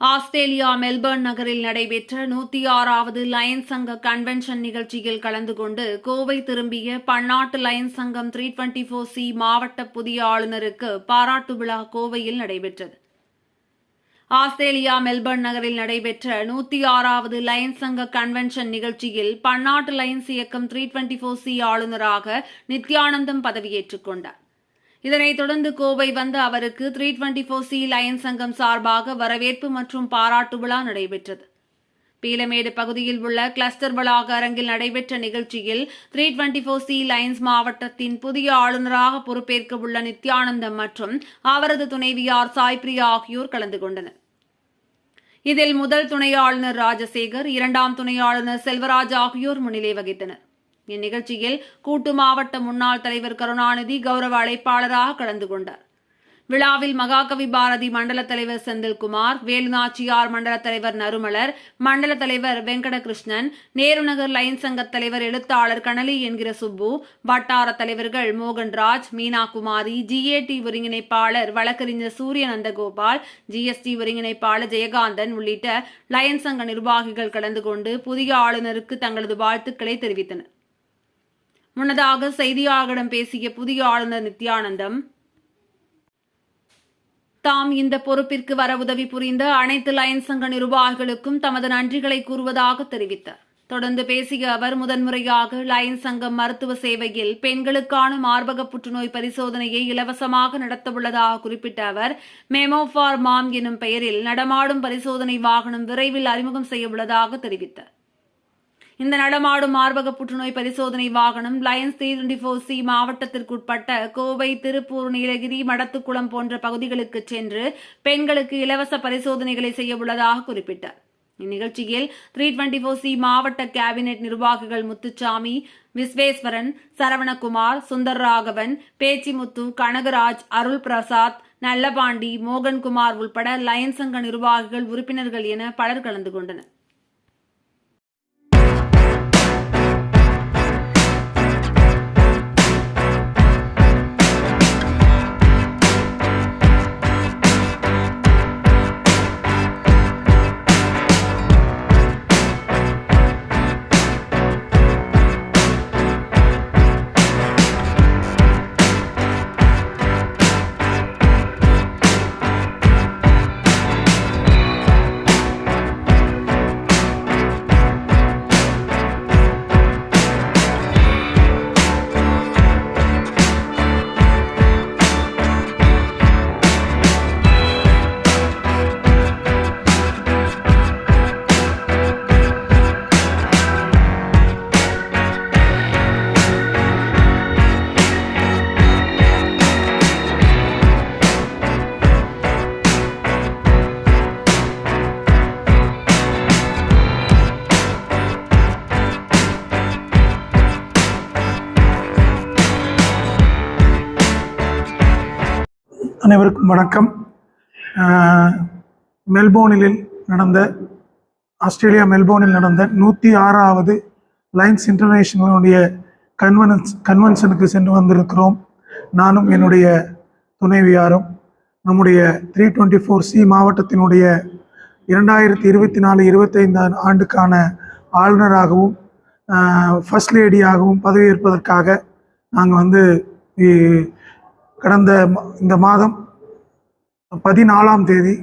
Australia Melbourne நகரில் நடைபெற்ற நூத்தி ஆறாவது லயன்ஸ் சங்க கன்வென்ஷன் நிகழ்ச்சியில் கலந்து கொண்டு கோவை திரும்பிய பன்னாட்டு லயன்ஸ் சங்கம் த்ரீ டுவெண்டி ஃபோர் சி மாவட்ட புதிய ஆளுநருக்கு பாராட்டு விழா கோவையில் நடைபெற்றது. ஆஸ்திரேலியா மெல்பர்ன் நகரில் நடைபெற்ற நூத்தி ஆறாவது லயன்ஸ் சங்க கன்வென்ஷன் நிகழ்ச்சியில் பன்னாட்டு லயன்ஸ் இயக்கம் த்ரீ டுவெண்டி ஃபோர் சி ஆளுநராக நித்யானந்தம் பதவியேற்றுக் கொண்டார். இதனைத் தொடர்ந்து கோவை வந்த அவருக்கு three twenty four C lions சங்கம் சார்பாக வரவேற்பு மற்றும் பாராட்டு விழா நடைபெற்றது. பீலமேடு பகுதியில் உள்ள கிளஸ்டர் வளாக அரங்கில் நடைபெற்ற நிகழ்ச்சியில் three twenty four C lions மாவட்டத்தின் புதிய ஆளுநராக பொறுப்பேற்க உள்ள நித்யானந்தம் மற்றும் அவரது துணைவியார் சாய்பிரியா ஆகியோர் கலந்து கொண்டனர். இதில் முதல் துணை ஆளுநர் ராஜசேகர் இரண்டாம் துணை ஆளுநர் செல்வராஜ் ஆகியோர் முன்னிலை வகித்தனர். இந்நிகழ்ச்சியில் கூட்டு மாவட்ட முன்னாள் தலைவர் கருணாநிதி கௌரவ அழைப்பாளராக கலந்து கொண்டார். விழாவில் மகாகவி பாரதி மண்டல தலைவர் செந்தில்குமார் வேலுநாச்சியார் மண்டல தலைவர் நறுமலர் மண்டல தலைவர் வெங்கடகிருஷ்ணன் நேருநகர் லைன் சங்க தலைவர் எழுத்தாளர் கனலி என்கிற சுப்பு வட்டார தலைவர்கள் மோகன்ராஜ் மீனாகுமாரி ஜிஏடி ஒருங்கிணைப்பாளர் வழக்கறிஞர் சூரிய நந்தகோபால் ஜிஎஸ்டி ஒருங்கிணைப்பாளர் ஜெயகாந்தன் உள்ளிட்ட லயன் சங்க நிர்வாகிகள் கலந்து கொண்டு புதிய ஆளுநருக்கு தங்களது வாழ்த்துக்களை தெரிவித்தனர். முன்னதாக செய்தியாளர்களிடம் பேசிய புதிய ஆளுநர் நித்யானந்தம் தாம் இந்த பொறுப்பிற்கு வர உதவி புரிந்த அனைத்து லயன்ஸ் சங்க நிர்வாகிகளுக்கும் தமது நன்றிகளை கூறுவதாக தெரிவித்தார். தொடர்ந்து பேசிய அவர் முதன்முறையாக லயன்ஸ் சங்கம் மருத்துவ சேவையில் பெண்களுக்கான மார்பக புற்றுநோய் பரிசோதனையை இலவசமாக நடத்தவுள்ளதாக குறிப்பிட்ட அவர் மெமோ ஃபார் மாம் எனும் பெயரில் நடமாடும் பரிசோதனை வாகனம் விரைவில் அறிமுகம் செய்யவுள்ளதாக தெரிவித்தார். இந்த நடமாடும் மார்பக புற்றுநோய் பரிசோதனை வாகனம் lions three twenty four C மாவட்டத்திற்குட்பட்ட கோவை திருப்பூர் நீலகிரி மடத்துக்குளம் போன்ற பகுதிகளுக்கு சென்று பெண்களுக்கு இலவச பரிசோதனைகளை செய்ய உள்ளதாக குறிப்பிட்டார். இந்நிகழ்ச்சியில் த்ரீ டுவெண்டி ஃபோர் சி மாவட்ட கேபினெட் நிர்வாகிகள் முத்துச்சாமி விஸ்வேஸ்வரன் சரவணகுமார் சுந்தர் ராகவன் பேச்சிமுத்து கனகராஜ் அருள் பிரசாத் நல்லபாண்டி மோகன்குமார் உள்பட லயன்சங்க நிர்வாகிகள் உறுப்பினர்கள் என பலர் கலந்து கொண்டனர். அனைவருக்கும் வணக்கம். மெல்போர்னில் நடந்த ஆஸ்திரேலியா மெல்போர்னில் நடந்த நூற்றி ஆறாவது லைன்ஸ் இன்டர்நேஷனலுடைய கன்வென்ஸ் கன்வென்ஷனுக்கு சென்று வந்திருக்கிறோம். நானும் என்னுடைய துணைவியாரும் நம்முடைய த்ரீ டுவெண்ட்டி ஃபோர் சி மாவட்டத்தினுடைய இரண்டாயிரத்தி இருபத்தி நாலு இருபத்தைந்து ஆண்டுக்கான ஆளுநராகவும் ஃபர்ஸ்ட் லேடியாகவும் பதவியேற்பதற்காக நாங்கள் வந்து கடந்த இந்த மாதம் பதினாலாம் தேதி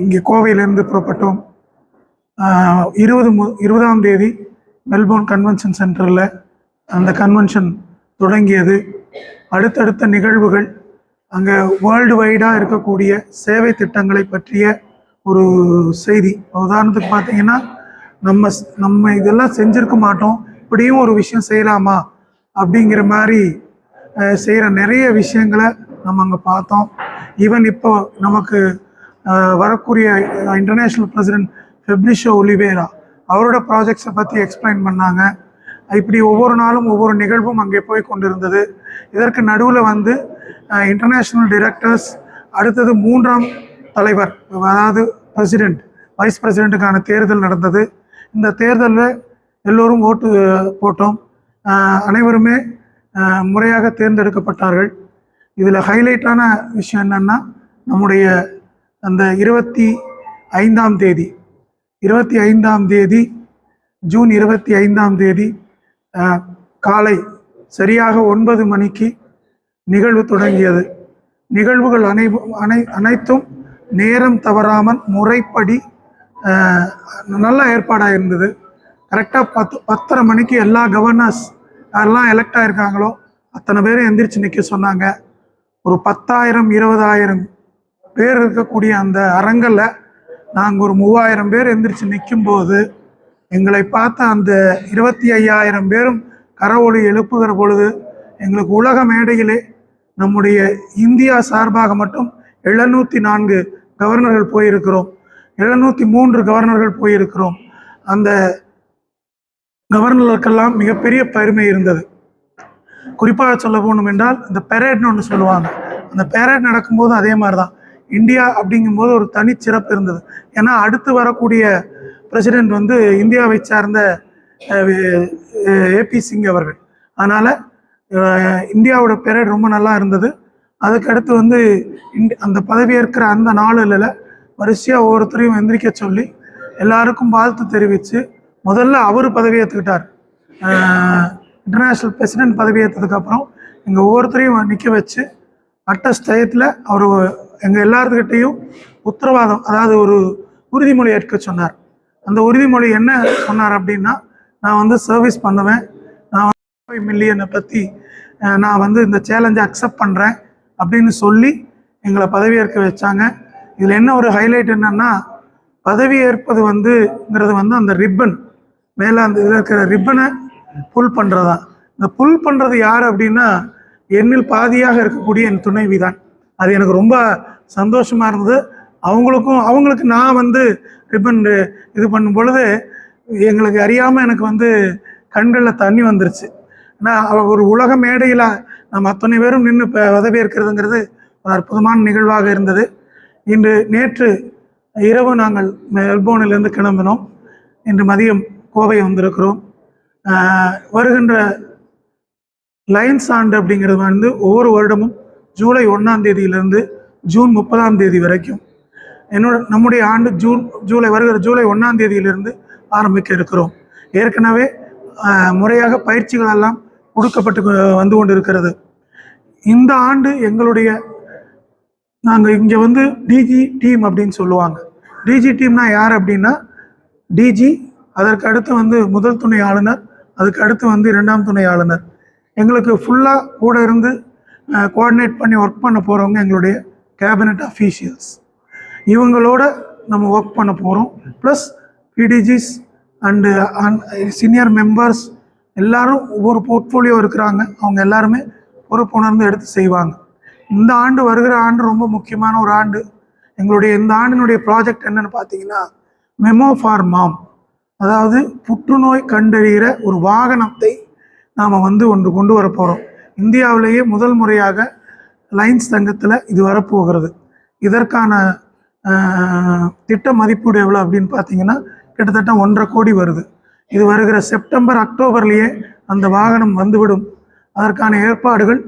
இங்கே கோவையிலேருந்து புறப்பட்டோம். இருபது மு இருபதாம் தேதி மெல்போர்ன் கன்வென்ஷன் சென்டரில் அந்த கன்வென்ஷன் தொடங்கியது. அடுத்தடுத்த நிகழ்வுகள் அங்கே வேர்ல்டு வைடாக இருக்கக்கூடிய சேவை திட்டங்களை பற்றிய ஒரு செய்தி. உதாரணத்துக்கு பார்த்தீங்கன்னா நம்ம நம்ம இதெல்லாம் செஞ்சுருக்க மாட்டோம். இப்படியும் ஒரு விஷயம் செய்யலாமா? அப்படிங்கிற மாதிரி செய்கிற நிறைய விஷயங்களை நம்ம அங்கே பார்த்தோம். ஈவன் இப்போ நமக்கு வரக்கூடிய இன்டர்நேஷ்னல் பிரசிடென்ட் ஃபெப்ரிஷோ ஒலிவேரா அவரோட ப்ராஜெக்ட்ஸை பற்றி எக்ஸ்பிளைன் பண்ணாங்க. இப்படி ஒவ்வொரு நாளும் ஒவ்வொரு நிகழ்வும் அங்கே போய் கொண்டிருந்தது. இதற்கு நடுவில் வந்து இன்டர்நேஷ்னல் டிரெக்டர்ஸ் அடுத்தது மூன்றாம் தலைவர் அதாவது பிரசிடெண்ட் வைஸ் பிரசிடெண்ட்டுக்கான தேர்தல் நடந்தது. இந்த தேர்தலில் எல்லோரும் ஓட்டு போட்டோம். அனைவருமே முறையாக தேர்ந்தெடுக்கப்பட்டார்கள். இதில் ஹைலைட்டான விஷயம் என்னென்னா நம்முடைய அந்த இருபத்தி ஐந்தாம் தேதி இருபத்தி ஐந்தாம் தேதி ஜூன் இருபத்தி ஐந்தாம் தேதி காலை சரியாக ஒன்பது மணிக்கு நிகழ்வு தொடங்கியது. நிகழ்வுகள் அனை அனை அனைத்தும் நேரம் தவறாமல் முறைப்படி நல்ல ஏற்பாடாக இருந்தது. கரெக்டாக பத்து பத்தரை மணிக்கு எல்லா கவர்னர்ஸ் யாரெல்லாம் எலெக்ட் ஆகிருக்காங்களோ அத்தனை பேரும் எந்திரிச்சு நிற்க சொன்னாங்க. ஒரு பத்தாயிரம் இருபதாயிரம் பேர் இருக்கக்கூடிய அந்த அரங்கில் நாங்கள் ஒரு மூவாயிரம் பேர் எந்திரிச்சு நிற்கும்போது எங்களை பார்த்த அந்த இருபத்தி ஐயாயிரம் பேரும் கரவொலி எழுப்புகிற பொழுது எங்களுக்கு உலக மேடையிலே நம்முடைய இந்தியா சார்பாக மட்டும் எழுநூற்றி நான்கு கவர்னர்கள் போயிருக்கிறோம். எழுநூற்றி மூன்று கவர்னர்கள் போயிருக்கிறோம். அந்த கவர்னர்களுக்கெல்லாம் மிகப்பெரிய பெருமை இருந்தது. குறிப்பாக சொல்ல போகணும் என்றால் இந்த பெரேட்னு ஒன்று சொல்லுவாங்க. அந்த பெரேட் நடக்கும்போது அதே மாதிரி தான் இந்தியா அப்படிங்கும்போது ஒரு தனி சிறப்பு இருந்தது. ஏன்னா அடுத்து வரக்கூடிய பிரசிடென்ட் வந்து இந்தியாவை சார்ந்த ஏபி சிங் அவர்கள். அதனால் இந்தியாவோட பெரேட் ரொம்ப நல்லா இருந்தது. அதுக்கடுத்து வந்து இந்தி அந்த பதவியேற்கிற அந்த நாளில் வரிசையாக ஒவ்வொருத்தரையும் எந்திரிக்க சொல்லி எல்லாருக்கும் வாழ்த்து தெரிவித்து முதல்ல அவர் பதவியேற்றுக்கிட்டார் இன்டர்நேஷ்னல் பிரசிடென்ட் பதவியேற்றதுக்கப்புறம் எங்கள் ஒவ்வொருத்தரையும் நிற்க வச்சு அட்டஸ் டயத்தில் அவர் எங்கள் எல்லாத்துக்கிட்டேயும் உத்தரவாதம் அதாவது ஒரு உறுதிமொழி ஏற்க சொன்னார். அந்த உறுதிமொழி என்ன சொன்னார் அப்படின்னா நான் வந்து சர்வீஸ் பண்ணுவேன் நான் வந்து மில்லியனை பற்றி நான் வந்து இந்த சேலஞ்சை அக்செப்ட் பண்ணுறேன் அப்படின்னு சொல்லி எங்களை பதவியேற்க வச்சாங்க. இதில் என்ன ஒரு ஹைலைட் என்னன்னா பதவியேற்பது வந்துங்கிறது வந்து அந்த ரிப்பன் மேலே அந்த இதில் இருக்கிற ரிப்பனை புல் பண்ணுறதா இந்த புல் பண்ணுறது யார் அப்படின்னா என்னில் பாதியாக இருக்கக்கூடிய என் துணைவி தான் அது எனக்கு ரொம்ப சந்தோஷமாக இருந்தது. அவங்களுக்கும் அவங்களுக்கு நான் வந்து ரிப்பன் இது பண்ணும் பொழுது எங்களுக்கு அறியாமல் எனக்கு வந்து கண்களில் தண்ணி வந்துருச்சு. ஏன்னா ஒரு உலக மேடையில் நம்ம அத்தனை பேரும் நின்று இப்போ உதவியேற்கிறதுங்கிறது ஒரு அற்புதமான நிகழ்வாக இருந்தது. இன்று நேற்று இரவு நாங்கள் மெல்போனிலிருந்து கிளம்பினோம். இன்று மதியம் கோவை வந்திருக்கிறோம். வருகின்ற லயன்ஸ் ஆண்டு அப்படிங்கிறது வந்து ஒவ்வொரு வருடமும் ஜூலை ஒன்றாம் தேதியிலிருந்து ஜூன் முப்பதாம் தேதி வரைக்கும். என்னோட நம்முடைய ஆண்டு ஜூன் ஜூலை வருகிற ஜூலை ஒன்றாம் தேதியிலிருந்து ஆரம்பிக்க இருக்கிறோம். ஏற்கனவே முறையாக பயிற்சிகள் எல்லாம் கொடுக்கப்பட்டு வந்து கொண்டு இருக்கிறது இந்த ஆண்டு எங்களுடைய நாங்கள் இங்கே வந்து டிஜி டீம் அப்படின்னு சொல்லுவாங்க. டிஜி டீம்னா யார் அப்படின்னா டிஜி அதற்கு அடுத்து வந்து முதல் துணை ஆளுநர் அதுக்கு அடுத்து வந்து இரண்டாம் துணை ஆளுநர். எங்களுக்கு ஃபுல்லாக கூட இருந்து கோஆர்டினேட் பண்ணி ஒர்க் பண்ண போகிறவங்க எங்களுடைய கேபினட் அஃபீஷியல்ஸ் இவங்களோட நம்ம ஒர்க் பண்ண போகிறோம் plus PDGs and senior members எல்லாரும் ஒவ்வொரு போர்ட்ஃபோலியோ இருக்கிறாங்க. அவங்க எல்லாருமே பொறுப்புணர்ந்து எடுத்து செய்வாங்க. இந்த ஆண்டு வருகிற ஆண்டு ரொம்ப முக்கியமான ஒரு ஆண்டு. எங்களுடைய இந்த ஆண்டினுடைய ப்ராஜெக்ட் என்னன்னு பார்த்தீங்கன்னா மெமோ ஃபார் மாம் அதாவது புற்றுநோய் கண்டறிகிற ஒரு வாகனத்தை நாம் வந்து ஒன்று கொண்டு வர போகிறோம் இந்தியாவிலேயே முதல் முறையாக லைன்ஸ் தங்கத்தில் இது வரப்போகிறது. இதற்கான திட்ட மதிப்பீடு எவ்வளோ அப்படின்னு பார்த்தீங்கன்னா கிட்டத்தட்ட ஒன்றரை கோடி வருது. இது வருகிற செப்டம்பர் அக்டோபர்லேயே அந்த வாகனம் வந்துவிடும். அதற்கான ஏற்பாடுகள்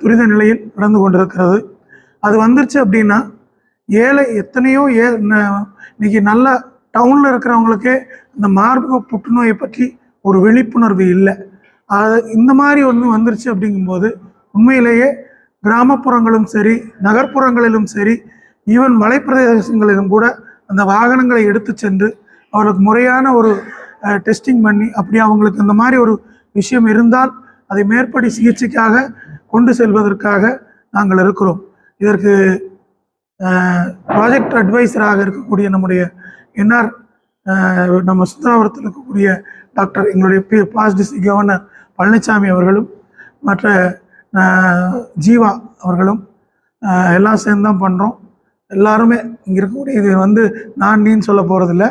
துரித நிலையில் நடந்து கொண்டிருக்கிறது. அது வந்துருச்சு அப்படின்னா ஏழை எத்தனையோ ஏ இன்னைக்கு நல்ல டவுனில் இருக்கிறவங்களுக்கே இந்த மார்பக புற்றுநோயை பற்றி ஒரு விழிப்புணர்வு இல்லை. அது இந்த மாதிரி ஒன்று வந்துருச்சு அப்படிங்கும்போது உண்மையிலேயே கிராமப்புறங்களும் சரி நகர்ப்புறங்களிலும் சரி ஈவன் மலைப்பிரதேசங்களிலும் கூட அந்த வாகனங்களை எடுத்து சென்று அவர்களுக்கு முறையான ஒரு டெஸ்டிங் பண்ணி அப்படி அவங்களுக்கு இந்த மாதிரி ஒரு விஷயம் இருந்தால் அதை மேற்படி சிகிச்சைக்காக கொண்டு செல்வதற்காக நாங்கள் இருக்கிறோம். இதற்கு ப்ராஜெக்ட் அட்வைசராக இருக்கக்கூடிய நம்முடைய என்ஆர் நம்ம சுந்தராபுரத்தில் இருக்கக்கூடிய டாக்டர் எங்களுடைய பி பாஸ் டிஸ்ட்ரிக் கவர்னர் பழனிசாமி அவர்களும் மற்ற ஜீவா அவர்களும் எல்லாம் சேர்ந்து தான் பண்ணுறோம் எல்லாருமே இங்கே இருக்கக்கூடிய இது வந்து நான் நீன்னு சொல்ல போகிறதில்ல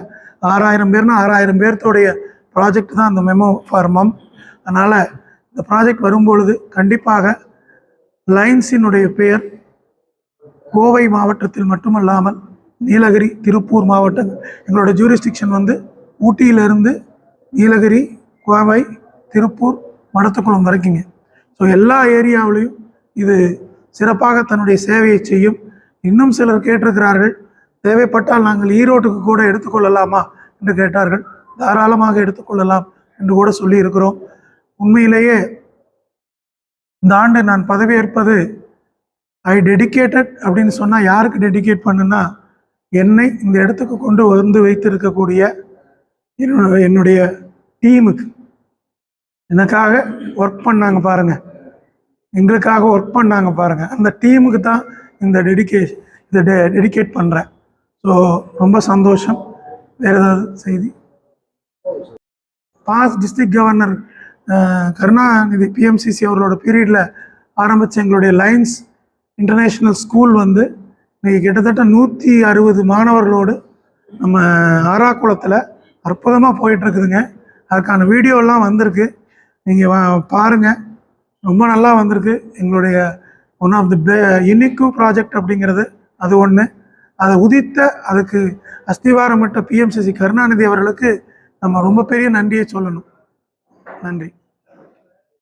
ஆறாயிரம் பேர்னா ஆறாயிரம் பேர்த்தோடைய ப்ராஜெக்ட் தான் அந்த மெமோ ஃபார்மம் அதனால் இந்த ப்ராஜெக்ட் வரும்பொழுது கண்டிப்பாக லைன்ஸினுடைய பெயர் கோவை மாவட்டத்தில் மட்டுமல்லாமல் நீலகிரி திருப்பூர் மாவட்டங்கள். எங்களோட ஜூரிஸ்டிக்ஷன் வந்து ஊட்டியிலிருந்து நீலகிரி கோவை திருப்பூர் மடத்துக்குளம் வரைக்குங்க. ஸோ எல்லா ஏரியாவிலையும் இது சிறப்பாக தன்னுடைய சேவையை செய்யும். இன்னும் சிலர் கேட்டிருக்கிறார்கள் தேவைப்பட்டால் நாங்கள் ஈரோட்டுக்கு கூட எடுத்துக்கொள்ளலாமா என்று கேட்டார்கள். தாராளமாக எடுத்துக்கொள்ளலாம் என்று கூட சொல்லியிருக்கிறோம். உண்மையிலேயே இந்த ஆண்டு நான் பதவியேற்பது ஐ டெடிகேட்டட் அப்படின்னு சொன்னால் யாருக்கு டெடிகேட் பண்ணுன்னா என்னை இந்த இடத்துக்கு கொண்டு வந்து வைத்திருக்கக்கூடிய என்னோட- என்னுடைய டீமுக்கு எனக்காக ஒர்க் பண்ணாங்க பாருங்கள் எங்களுக்காக ஒர்க் பண்ணாங்க பாருங்கள் அந்த டீமுக்கு தான் இந்த டெடிக்கேஷன் இதை டெ டெடிகேட் பண்ணுறேன் ஸோ ரொம்ப சந்தோஷம். வேறு ஏதாவது செய்தி? Past district governor Karunanidhi PMCC அவர்களோட பீரியடில் ஆரம்பித்த எங்களுடைய லைன்ஸ் இன்டர்நேஷ்னல் ஸ்கூல் வந்து இன்றைக்கி கிட்டத்தட்ட நூற்றி அறுபது மாணவர்களோடு நம்ம ஆறாக்குளத்தில் அற்புதமாக போயிட்டுருக்குதுங்க. அதுக்கான வீடியோலாம் வந்திருக்கு. நீங்கள் வா பாருங்கள் ரொம்ப நல்லா வந்திருக்கு. எங்களுடைய ஒன் ஆஃப் தி பே யூனிக்கு ப்ராஜெக்ட் அப்படிங்கிறது அது ஒன்று அதை உதித்த அதுக்கு அஸ்திவாரமிட்ட பிஎம்சிசி கருணாநிதி அவர்களுக்கு நம்ம ரொம்ப பெரிய நன்றியை சொல்லணும். நன்றி.